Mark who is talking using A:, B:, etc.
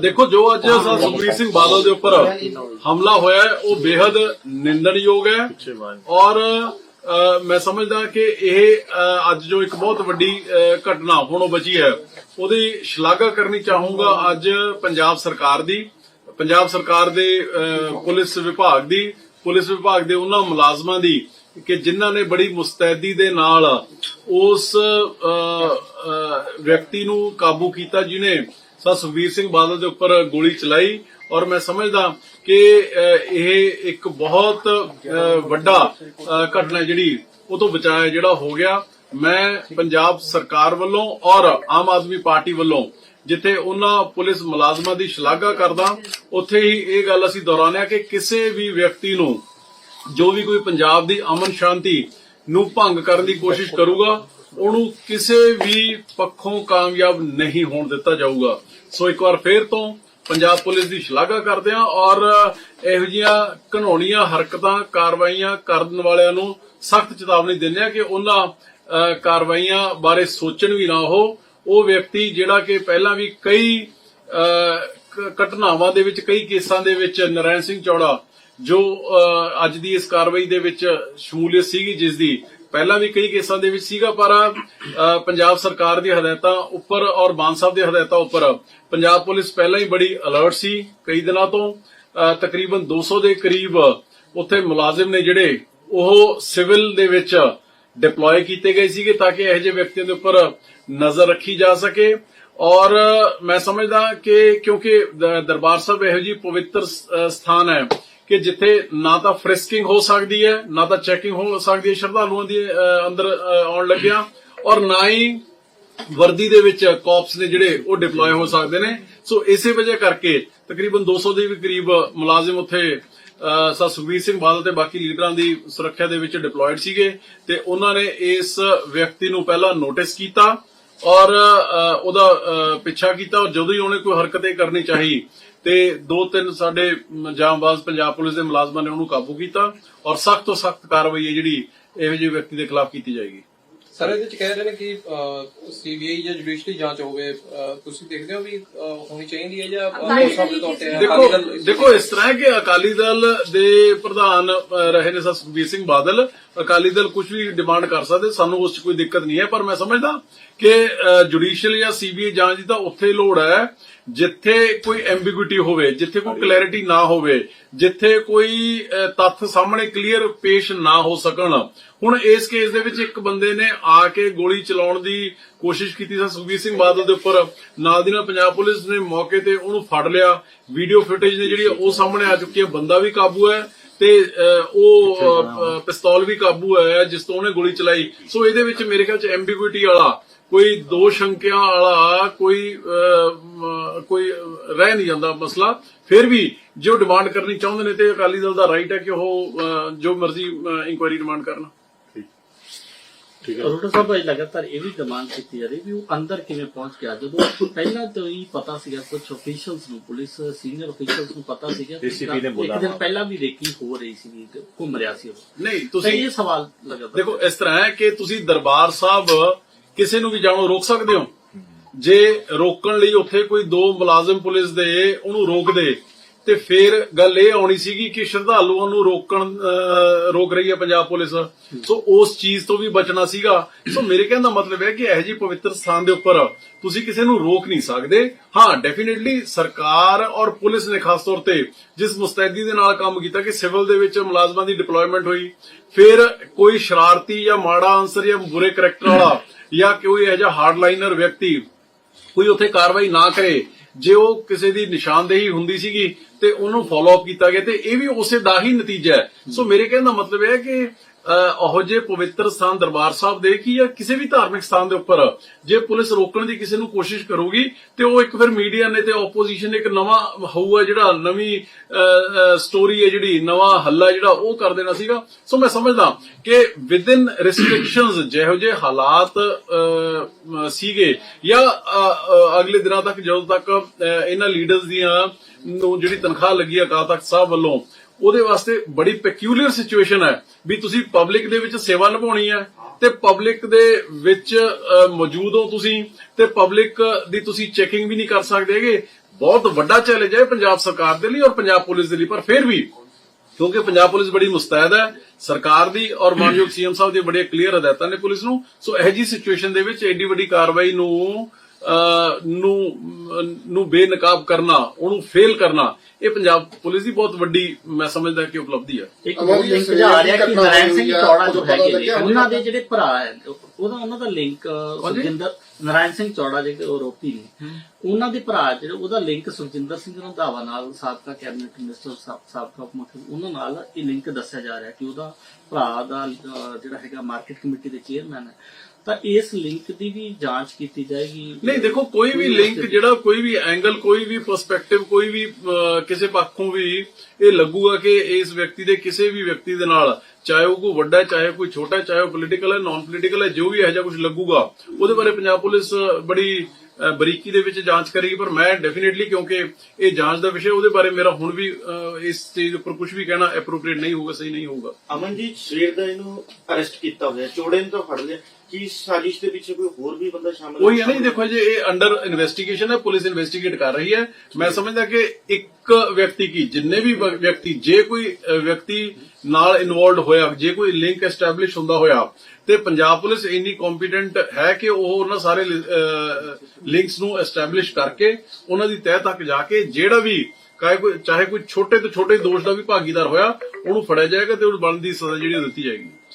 A: ਦੇਖੋ ਜੋ ਅੱਜ ਸਰ ਸੁਖਬੀਰ ਸਿੰਘ ਬਾਦਲ ਦੇ ਉੱਪਰ ਹਮਲਾ ਹੋਇਆ ਹੈ ਉਹ ਬੇहद ਨਿੰਦਣਯੋਗ ਹੈ। ਔਰ ਮੈਂ ਸਮਝਦਾ ਕਿ ਇਹ ਅੱਜ ਜੋ ਇੱਕ ਬਹੁਤ ਵੱਡੀ ਘਟਨਾ ਹੋਣੋਂ ਬਚੀ ਹੈ ਉਹਦੀ ਸ਼ਲਾਘਾ ਕਰਨੀ ਚਾਹੂੰਗਾ ਅੱਜ ਪੰਜਾਬ ਸਰਕਾਰ ਦੀ ਪੰਜਾਬ ਸਰਕਾਰ ਦੇ ਪੁਲਿਸ ਵਿਭਾਗ ਦੀ ਪੁਲਿਸ ਵਿਭਾਗ ਦੇ ਉਹਨਾਂ ਮੁਲਾਜ਼ਮਾਂ ਦੀ ਕਿ ਜਿਨ੍ਹਾਂ ਨੇ ਬੜੀ ਮੁਸਤੈਦੀ ਦੇ ਨਾਲ ਉਸ ਵਿਅਕਤੀ ਨੂੰ ਕਾਬੂ ਕੀਤਾ ਜਿਨੇ ਸਰ ਸੁਖਬੀਰ ਸਿੰਘ ਬਾਦਲ ਦੇ ਉੱਪਰ ਗੋਲੀ ਚਲਾਈ ਔਰ ਮੈਂ ਸਮਝਦਾ ਕਿ ਇਹ ਇੱਕ ਬਹੁਤ ਵੱਡਾ ਘਟਨਾ ਜਿਹੜੀ ਉਹ ਤੋਂ ਬਚਾਇਆ ਜਿਹੜਾ ਹੋ ਗਿਆ। ਮੈਂ ਪੰਜਾਬ ਸਰਕਾਰ ਵੱਲੋਂ ਔਰ ਆਮ ਆਦਮੀ ਪਾਰਟੀ ਵੱਲੋਂ ਜਿੱਥੇ ਉਹਨਾਂ ਪੁਲਿਸ ਮੁਲਾਜ਼ਮਾਂ ਦੀ ਸ਼ਲਾਘਾ ਕਰਦਾ, ਉੱਥੇ ਹੀ ਇਹ ਗੱਲ ਅਸੀਂ ਦੁਹਰਾਉਂਦੇ ਕਿ ਕਿਸੇ ਵੀ ਵਿਅਕਤੀ ਨੂੰ ਜੋ ਵੀ ਕੋਈ ਪੰਜਾਬ ਦੀ ਅਮਨ ਸ਼ਾਂਤੀ ਨੂੰ ਭੰਗ ਕਰਨ ਦੀ ਕੋਸ਼ਿਸ਼ ਕਰੂਗਾ ਉਹਨੂੰ ਕਿਸੇ ਵੀ ਪੱਖੋਂ ਕਾਮਯਾਬ ਨਹੀਂ ਹੋਣ ਦਿੱਤਾ ਜਾਊਗਾ। ਸੋ ਇੱਕ ਵਾਰ ਫੇਰ ਤੋਂ ਪੰਜਾਬ ਪੁਲਿਸ ਦੀ ਸ਼ਲਾਘਾ ਕਰਦੇ ਹਾਂ ਔਰ ਇਹੋ ਜਿਹੀਆਂ ਘਨੌਣੀਆਂ ਹਰਕਤਾਂ, ਕਾਰਵਾਈਆਂ ਕਰਨ ਵਾਲਿਆਂ ਨੂੰ ਸਖਤ ਚੇਤਾਵਨੀ ਦਿੰਦੇ ਹਾਂ ਕਿ ਉਹਨਾਂ ਕਾਰਵਾਈਆਂ ਬਾਰੇ ਸੋਚਣ ਵੀ ਨਾ ਹੋ। ਉਹ ਵਿਅਕਤੀ ਜਿਹੜਾ ਕਿ ਪਹਿਲਾਂ ਵੀ ਕਈ ਘਟਨਾਵਾਂ ਦੇ ਵਿੱਚ, ਕਈ ਕੇਸਾਂ ਦੇ ਵਿੱਚ ਨਰੈਣ ਸਿੰਘ ਚੌੜਾ, ਜੋ ਅੱਜ ਦੀ ਇਸ ਕਾਰਵਾਈ ਦੇ ਵਿੱਚ ਸ਼ਮੂਲੀਅਤ ਸੀਗੀ, ਜਿਸ ਦੀ ਪਹਿਲਾਂ ਵੀ ਕਈ ਕੇਸਾਂ ਦੇ ਵਿੱਚ ਸੀਗਾ ਪਰ ਪੰਜਾਬ ਸਰਕਾਰ ਦੀ ਹਦਾਇਤਾਂ ਉੱਪਰ ਔਰ ਮਾਨ ਸਾਹਿਬ ਦੀ ਹਦਾਇਤਾਂ ਉੱਪਰ। ਪੰਜਾਬ ਪੁਲਿਸ ਪਹਿਲਾਂ ਹੀ ਬੜੀ ਅਲਰਟ ਸੀ ਕਈ ਦਿਨਾਂ ਤੋਂ ਅ, ਤਕਰੀਬਨ 200 ਦੇ ਕਰੀਬ ਉੱਥੇ ਮੁਲਾਜ਼ਮ ਨੇ ਜਿਹੜੇ ਉਹ ਸਿਵਲ ਦੇ ਵਿੱਚ ਡਿਪਲੋਏ ਕੀਤੇ ਗਏ ਸੀਗੇ ਤਾਂ ਕਿ ਇਹੋ ਜਿਹੇ ਵਿਅਕਤੀਆਂ ਦੇ ਉੱਪਰ ਨਜ਼ਰ ਰੱਖੀ ਜਾ ਸਕੇ। ਔਰ ਮੈਂ ਸਮਝਦਾ ਕਿ ਕਿਉਂਕਿ ਦਰਬਾਰ ਸਾਹਿਬ ਇਹੋ ਜਿਹੀ ਪਵਿੱਤਰ ਸਥਾਨ ਹੈ ਕਿ ਜਿੱਥੇ ਨਾ ਤਾਂ ਫ੍ਰਿਸਕਿੰਗ ਹੋ ਸਕਦੀ ਹੈ ਨਾ ਤਾਂ ਚੈਕਿੰਗ ਹੋ ਸਕਦੀ ਹੈ ਸ਼ਰਧਾਲੂਆਂ ਦੀ ਅੰਦਰ ਆਉਣ ਲੱਗਿਆ ਔਰ ਨਾ ਹੀ ਵਰਦੀ ਦੇ ਵਿੱਚ ਕਾਪਸ ਨੇ ਜਿਹੜੇ ਉਹ ਡਿਪਲੋਏ ਹੋ ਸਕਦੇ ਨੇ। ਸੋ ਇਸੇ ਵਜ੍ਹਾ ਕਰਕੇ ਤਕਰੀਬਨ 200 ਦੇ ਵੀ ਕਰੀਬ ਮੁਲਾਜ਼ਮ ਉੱਥੇ ਅ, ਸਰ ਸੁਖਬੀਰ ਸਿੰਘ ਬਾਦਲ ਤੇ ਬਾਕੀ ਲੀਡਰਾਂ ਦੀ ਸੁਰੱਖਿਆ ਦੇ ਵਿੱਚ ਡਿਪਲੋਇਡ ਸੀਗੇ ਤੇ ਉਹਨਾਂ ਨੇ ਇਸ ਵਿਅਕਤੀ ਨੂੰ ਪਹਿਲਾਂ ਨੋਟਿਸ ਕੀਤਾ ਔਰ ਅ, ਉਹਦਾ ਪਿੱਛਾ ਕੀਤਾ ਔਰ ਜਦੋਂ ਹੀ ਉਹਨੇ ਕੋਈ ਹਰਕਤ ਇਹ ਕਰਨੀ ਚਾਹੀ ਤੇ ਦੋ ਤਿੰਨ ਸਾਡੇ ਜਾਂਬਾਜ਼ ਪੰਜਾਬ ਪੁਲਿਸ ਦੇ ਮੁਲਾਜ਼ਮਾਂ ਨੇ ਉਹਨੂੰ ਕਾਬੂ ਕੀਤਾ ਔਰ ਸਖਤ ਤੋਂ ਸਖਤ ਕਾਰਵਾਈ ਹੈ ਜਿਹੜੀ ਇਹੋ ਜਿਹੇ ਵਿਅਕਤੀ ਦੇ ਖਿਲਾਫ ਕੀਤੀ ਜਾਏਗੀ।
B: ਸਰ ਇਹਦੇ ਕਹਿ ਰਹੇ ਨੇ ਕਿ ਸੀਬੀਆਈ ਜਾਂ ਜੁਡੀਸ਼ਰੀ ਜਾਂਚ ਹੋਵੇ ਤੁਸੀਂ ਦੇਖਦੇ ਹੋ ਵੀ ਹੋਣੀ ਚਾਹੀਦੀ ਹੈ ਜਾਂ
A: ਦੇਖੋ ਦੇਖੋ ਇਸ ਤਰ੍ਹਾਂ ਹੈ ਕਿ ਅਕਾਲੀ ਦਲ ਦੇ ਪ੍ਰਧਾਨ ਰਹੇ ਨੇ ਸਰ ਸੁਖਬੀਰ ਸਿੰਘ ਬਾਦਲ ਅਕਾਲੀ ਦਲ ਕੁਝ ਵੀ ਡਿਮਾਂਡ ਕਰ ਸਕਦੇ, ਸਾਨੂੰ ਉਸ 'ਚ ਕੋਈ ਦਿੱਕਤ ਨਹੀਂ ਹੈ, ਪਰ ਮੈਂ ਸਮਝਦਾ ਕਿ ਜੁਡੀਸ਼ੀਅਲ ਜਾਂ ਸੀਬੀਆਈ ਜਾਂਚ ਦੀ ਤਾਂ ਉੱਥੇ ਲੋੜ ਹੈ, ਜਿੱਥੇ ਕੋਈ ਐਂਬੀਗੁਇਟੀ ਹੋਵੇ, ਜਿੱਥੇ ਕੋਈ ਕਲੈਰਿਟੀ ਨਾ ਹੋਵੇ, ਜਿੱਥੇ ਕੋਈ ਤੱਥ ਸਾਹਮਣੇ ਕਲੀਅਰ ਪੇਸ਼ ਨਾ ਹੋ ਸਕਣ। ਹੁਣ ਇਸ ਕੇਸ ਦੇ ਵਿੱਚ ਇੱਕ ਬੰਦੇ ਨੇ ਆ ਕੇ ਗੋਲੀ ਚਲਾਉਣ ਦੀ ਕੋਸ਼ਿਸ਼ ਕੀਤੀ ਸੀ ਸੁਖਬੀਰ ਸਿੰਘ ਬਾਦਲ ਦੇ ਉੱਪਰ। ਨਾਲ ਦੀ ਨਾਲ ਪੰਜਾਬ ਪੁਲਿਸ ਨੇ ਮੌਕੇ ਤੇ ਉਹਨੂੰ ਫੜ ਲਿਆ। ਵੀਡੀਓ ਫੁਟੇਜ ਨੇ ਜਿਹੜੀ ਉਹ ਸਾਹਮਣੇ ਆ ਚੁੱਕੀ ਹੈ, ਬੰਦਾ ਵੀ ਕਾਬੂ ਹੈ। ਤੇ ਉਹ ਪਿਸਤੌਲ ਵੀ ਕਾਬੂ ਹੈ ਜਿਸ ਤੋਂ ਉਹਨੇ ਗੋਲੀ ਚਲਾਈ। ਸੋ ਇਹਦੇ ਵਿੱਚ ਮੇਰੇ ਖਿਆਲ ਚ ਐਂਬੀਗੁਇਟੀ ਵਾਲਾ ਕੋਈ ਦੋ ਸ਼ੰਕਿਆਂ ਵਾਲਾ ਕੋਈ ਕੋਈ ਰਹਿ ਨਹੀਂ ਜਾਂਦਾ ਮਸਲਾ। ਫਿਰ ਵੀ ਜੋ ਡਿਮਾਂਡ ਕਰਨੀ ਚਾਹੁੰਦੇ ਨੇ ਤੇ ਅਕਾਲੀ ਦਲ ਦਾ ਰਾਈਟ ਹੈ ਕਿ ਉਹ ਜੋ ਮਰਜ਼ੀ ਇਨਕੁਆਇਰੀ ਡਿਮਾਂਡ ਕਰਨ।
C: ਰੋਟਰ ਸਾਹਿਬ ਇਹ ਲਗਾਤਾਰ ਇਹ ਵੀ ਡਿਮਾਂਡ ਕੀਤੀ ਜਾ ਰਹੀ ਵੀ ਉਹ ਅੰਦਰ ਕਿਵੇਂ ਪਹੁੰਚ ਗਿਆ? ਜਦੋਂ ਪਹਿਲਾਂ ਤੋਂ ਹੀ ਪਤਾ ਸੀਗਾ ਕੁਝ ਅਫੀਸ਼ੀਅਲਸ ਨੂੰ ਪੁਲਿਸ ਸੀਨੀਅਰ ਅਫੀਸ਼ੀਅਲਸ ਨੂੰ ਪਤਾ ਸੀਗਾ
D: ਨੇ ਬੋਲਾ
C: ਇੱਕ ਦਿਨ ਪਹਿਲਾਂ ਵੀ ਰੇਕੀ ਹੋ ਰਹੀ ਸੀ ਘੁੰਮ ਰਿਹਾ ਸੀ ਉਹ।
A: ਨਹੀਂ
C: ਤੁਸੀਂ
A: ਤੁਸੀਂ
C: ਇਹ ਸਵਾਲ ਲਗਾਤਾਰ।
A: ਦੇਖੋ ਇਸ ਤਰ੍ਹਾਂ ਹੈ ਕਿ ਤੁਸੀਂ ਦਰਬਾਰ ਸਾਹਿਬ ਕਿਸੇ ਨੂੰ ਵੀ ਜਾਣੋ ਰੋਕ ਸਕਦੇ ਹੋ? ਜੇ ਰੋਕਣ ਲਈ ਉੱਥੇ ਕੋਈ ਦੋ ਮੁਲਾਜ਼ਮ ਪੁਲਿਸ ਦੇ ਉਹਨੂੰ ਰੋਕਦੇ ਤੇ ਫਿਰ ਗੱਲ ਇਹ ਆਉਣੀ ਸੀਗੀ ਕਿ ਸ਼ਰਧਾਲੂਆਂ ਨੂੰ ਰੋਕਣ ਰੋਕ ਰਹੀ ਹੈ ਪੰਜਾਬ ਪੁਲਿਸ। ਸੋ ਉਸ ਚੀਜ਼ ਤੋਂ ਵੀ ਬਚਣਾ ਸੀਗਾ। ਸੋ ਮੇਰੇ ਕਹਿਣ ਦਾ ਮਤਲਬ ਹੈ ਕਿ ਇਹੋ ਜਿਹੀ ਪਵਿੱਤਰ ਸਥਾਨ ਦੇ ਉੱਪਰ ਤੁਸੀਂ ਕਿਸੇ ਨੂੰ ਰੋਕ ਨਹੀਂ ਸਕਦੇ। ਹਾਂ ਡੈਫੀਨਿਟਲੀ ਸਰਕਾਰ ਔਰ ਪੁਲਿਸ ਨੇ ਖਾਸ ਤੌਰ ਤੇ ਜਿਸ ਮੁਸਤੈਦੀ ਦੇ ਨਾਲ ਕੰਮ ਕੀਤਾ ਕਿ ਸਿਵਲ ਦੇ ਵਿੱਚ ਮੁਲਾਜ਼ਮਾਂ ਦੀ ਡਿਪਲੋਇਮੈਂਟ ਹੋਈ, ਫਿਰ ਕੋਈ ਸ਼ਰਾਰਤੀ ਜਾਂ ਮਾੜਾ ਅੰਸਰ ਜਾਂ ਬੁਰੇ ਕਰੈਕਟਰ ਵਾਲਾ ਜਾਂ ਕੋਈ ਇਹ ਜਿਹਾ ਹਾਰਡਲਾਈਨਰ ਵਿਅਕਤੀ ਕੋਈ ਉੱਥੇ ਕਾਰਵਾਈ ਨਾ ਕਰੇ ਜੇ ਉਹ ਕਿਸੇ ਦੀ ਨਿਸ਼ਾਨਦੇਹੀ ਹੁੰਦੀ ਸੀਗੀ ਤੇ ਉਹਨੂੰ ਫਾਲੋ ਅਪ ਕੀਤਾ ਗਿਆ, ਤੇ ਇਹ ਵੀ ਉਸੇ ਦਾ ਹੀ ਨਤੀਜਾ ਹੈ। ਸੋ ਮੇਰੇ ਕਹਿਣ ਦਾ ਮਤਲਬ ਇਹ ਹੈ ਕਿ ਉਹੋ ਜੇ ਪਵਿੱਤਰ ਸਥਾਨ ਦਰਬਾਰ ਸਾਹਿਬ ਦੇ ਕੀ ਜਾਂ ਕਿਸੇ ਵੀ ਧਾਰਮਿਕ ਸਥਾਨ ਦੇ ਉੱਪਰ। ਜੇ ਪੁਲਿਸ ਰੋਕਣ ਦੀ ਕਿਸੇ ਨੂੰ ਕੋਸ਼ਿਸ਼ ਕਰੂਗੀ, ਤੇ ਉਹ ਇੱਕ ਫਿਰ ਮੀਡੀਆ ਨੇ ਤੇ ਆਪੋਜੀਸ਼ਨ ਇੱਕ ਨਵਾਂ ਹੋਊਗਾ ਜਿਹੜਾ ਨਵੀਂ ਸਟੋਰੀ ਹੈ ਜਿਹੜੀ, ਨਵਾਂ ਹੱਲਾ ਜਿਹੜਾ ਉਹ ਕਰ ਦੇਣਾ ਸੀਗਾ। ਸੋ ਮੈਂ ਸਮਝਦਾ ਕਿ ਵਿਦਿਨ ਰੈਸਟ੍ਰਿਕਸ਼ਨਸ ਜਿਹੋ ਜਿਹੇ ਹਾਲਾਤ ਸੀਗੇ ਜਾਂ ਅਗਲੇ ਦਿਨਾਂ ਤੱਕ, ਜਦੋਂ ਤੱਕ ਇਹਨਾਂ ਲੀਡਰਸ ਦੀਆਂ ਨੂੰ ਜਿਹੜੀ ਤਨਖਾਹ ਲੱਗੀ ਹੈ ਅਕਾਲ ਤਖਤ ਸਾਹਿਬ ਵੱਲੋਂ, ਉਹਦੇ ਵਾਸਤੇ ਬੜੀ ਪੈਕਿਊਲਰ ਸਿਚੁਏਸ਼ਨ ਹੈ ਵੀ ਤੁਸੀਂ ਪਬਲਿਕ ਦੇ ਵਿੱਚ ਸੇਵਾ ਨਿਭਾਉਣੀ ਹੈ ਤੇ ਪਬਲਿਕ ਦੇ ਵਿੱਚ ਮੌਜੂਦ ਹੋ ਤੁਸੀਂ ਤੇ ਪਬਲਿਕ ਦੀ ਤੁਸੀਂ ਚੈਕਿੰਗ ਵੀ ਨਹੀਂ ਕਰ ਸਕਦੇ ਹੈਗੇ। ਬਹੁਤ ਵੱਡਾ ਚੈਲੰਜ ਹੈ ਪੰਜਾਬ ਸਰਕਾਰ ਦੇ ਲਈ ਔਰ ਪੰਜਾਬ ਪੁਲਿਸ ਦੇ ਲਈ, ਪਰ ਫਿਰ ਵੀ ਕਿਉਂਕਿ ਪੰਜਾਬ ਪੁਲਿਸ ਬੜੀ ਮੁਸਤੈਦ ਹੈ, ਸਰਕਾਰ ਦੀ ਔਰ ਮਾਨਯੋਗ ਸੀਐਮ ਸਾਹਿਬ ਦੀ ਬੜੇ ਕਲੀਅਰ ਹਦਾਇਤਾਂ ਨੇ ਪੁਲਿਸ ਨੂੰ। ਸੋ ਇਹ ਜੀ ਸਿਚੁਏਸ਼ਨ ਦੇ ਵਿੱਚ ਐਡੀ ਵੱਡੀ ਕਾਰਵਾਈ ਨੂੰ ਨੂੰ ਨੂੰ ਬੇਨਕਾਬ ਕਰਨਾ ਉਹਨੂੰ ਫੇਲ ਕਰਨਾ ਇਹ ਪੰਜਾਬ ਪੁਲਿਸ ਦੀ ਬਹੁਤ ਵੱਡੀ ਮੈਂ ਸਮਝਦਾ ਕਿ ਉਪਲਬਧੀ ਹੈ।
C: ਇੱਕ ਹੋਰ ਲਿੰਕ ਜਾ ਰਿਹਾ ਕਿ ਨਾਰਾਇਣ ਸਿੰਘ ਚੌੜਾ ਜੋ ਹੈਗੇ ਉਹਨਾਂ ਦੇ ਜਿਹੜੇ ਭਰਾ ਹੈ ਉਹਦਾ ਉਹਨਾਂ ਦਾ ਲਿੰਕ? ਸੁਖਜਿੰਦਰ ਨਾਰਾਇਣ ਸਿੰਘ ਚੌੜਾ ਜਿਹੜੇ ਉਹ ਆਰੋਪੀ ਨੇ। ਉਹਨਾਂ ਦੇ ਭਰਾ ਜਿਹੜੇ ਉਹਦਾ ਲਿੰਕ ਸੁਖਜਿੰਦਰ ਸਿੰਘ ਰੰਧਾਵਾ ਨਾਲ ਸਾਬਕਾ ਕੈਬਨਿਟ ਮਿਨਿਸਟਰ ਸਾਬ- ਸਾਬਕਾ ਉਪ ਮੁੱਖ ਉਹਨਾਂ ਨਾਲ ਇਹ ਲਿੰਕ ਦੱਸਿਆ ਜਾ ਰਿਹਾ ਕਿ ਉਹਦਾ ਭਰਾ ਦਾ ਜਿਹੜਾ ਹੈਗਾ ਮਾਰਕੀਟ ਕਮੇਟੀ ਦੇ ਚੇਅਰਮੈਨ ਹੈ ਤਾਂ ਇਸ ਲਿੰਕ ਦੀ ਵੀ ਜਾਂਚ ਕੀਤੀ ਜਾਏਗੀ।
A: ਨਹੀਂ ਦੇਖੋ ਕੋਈ ਵੀ ਲਿੰਕ ਜਿਹੜਾ ਕੋਈ ਵੀ ਐਂਗਲ ਕੋਈ ਵੀ ਪਰਸਪੈਕਟਿਵ ਕੋਈ ਵੀ ਕਿਸੇ ਪੱਖੋਂ ਵੀ ਇਹ ਲੱਗੂਗਾ ਕਿ ਇਸ ਵਿਅਕਤੀ ਦੇ ਕਿਸੇ ਵੀ ਵਿਅਕਤੀ ਦੇ ਨਾਲ ਚਾਹੇ ਉਹ ਕੋਈ ਵੱਡਾ ਚਾਹੇ ਕੋਈ ਛੋਟਾ ਚਾਹੇ ਉਹ ਪੋਲੀਟੀਕਲ ਹੈ ਨਾਨ ਪੋਲੀਟੀਕਲ ਹੈ ਜੋ ਵੀ ਇਹੋ ਜਿਹਾ ਕੁਝ ਲੱਗੂਗਾ ਉਹਦੇ ਬਾਰੇ ਪੰਜਾਬ ਪੁਲਿਸ ਬੜੀ ਬਰੀਕੀ ਦੇ ਵਿੱਚ ਜਾਂਚ ਕਰੇਗੀ। ਪਰ ਮੈਂ ਡੈਫੀਨਿਟਲੀ ਕਿਉਂਕਿ ਇਹ ਜਾਂਚ ਦਾ ਵਿਸ਼ਾ ਉਹਦੇ ਬਾਰੇ ਮੇਰਾ ਹੁਣ ਵੀ ਇਸ ਚੀਜ਼ ਉੱਪਰ ਕੁਝ ਵੀ ਕਹਿਣਾ ਐਪਰੋਪ੍ਰੀਏਟ ਨਹੀਂ ਹੋਊਗਾ ਸਹੀ ਨਹੀਂ ਹੋਊਗਾ।
D: ਅਮਨਜੀਤ ਸਵੇਰ ਦਾ ਇਹਨੂੰ ਅਰੈਸਟ ਕੀਤਾ ਹੋਇਆ ਚੋੜੇ ਨੂੰ ਤਾਂ ਫੜ ਲਿਆ। ਕੀ ਸਾਜ਼ਿਸ਼ ਦੇ ਪਿੱਛੇ ਕੋਈ ਹੋਰ ਵੀ ਬੰਦਾ ਸ਼ਾਮਲ
A: ਕੋਈ ਨਹੀਂ ਦੇਖੋ ਜੇ ਇਹ ਅੰਡਰ ਇਨਵੈਸਟੀਗੇਸ਼ਨ ਹੈ ਪੁਲਿਸ ਇਨਵੈਸਟੀਗੇਟ ਕਰ ਰਹੀ ਹੈ। ਮੈਂ ਸਮਝਦਾ ਕਿ ਇੱਕ ਵਿਅਕਤੀ ਕੀ ਜਿੰਨੇ ਵੀ ਵਿਅਕਤੀ ਜੇ ਕੋਈ ਵਿਅਕਤੀ ਨਾਲ ਇਨਵੋਲਡ ਹੋਇਆ ਜੇ ਕੋਈ ਲਿੰਕ ਐਸਟੈਬਲਿਸ਼ ਹੁੰਦਾ ਹੋਇਆ ਤੇ ਪੰਜਾਬ ਪੁਲਿਸ ਇੰਨੀ ਕੰਪੀਟੈਂਟ ਹੈ ਕਿ ਉਹ ਉਹਨਾਂ ਸਾਰੇ ਲਿੰਕਸ ਨੂੰ ਐਸਟੈਬਲਿਸ਼ ਕਰਕੇ ਉਹਨਾਂ ਦੀ ਤਹਿ ਤੱਕ ਜਾ ਕੇ ਜਿਹੜਾ ਵੀ ਚਾਹੇ ਕੋਈ ਚਾਹੇ ਕੋਈ ਛੋਟੇ ਤੋਂ ਛੋਟੇ ਦੋਸ਼ ਦਾ ਵੀ ਭਾਗੀਦਾਰ ਹੋਇਆ ਉਹਨੂੰ ਫੜਿਆ ਜਾਏਗਾ ਤੇ ਉਹਨੂੰ ਬਣਦੀ ਸਜ਼ਾ ਜਿਹੜੀ ਉਹ ਦਿੱਤੀ ਜਾਏਗੀ।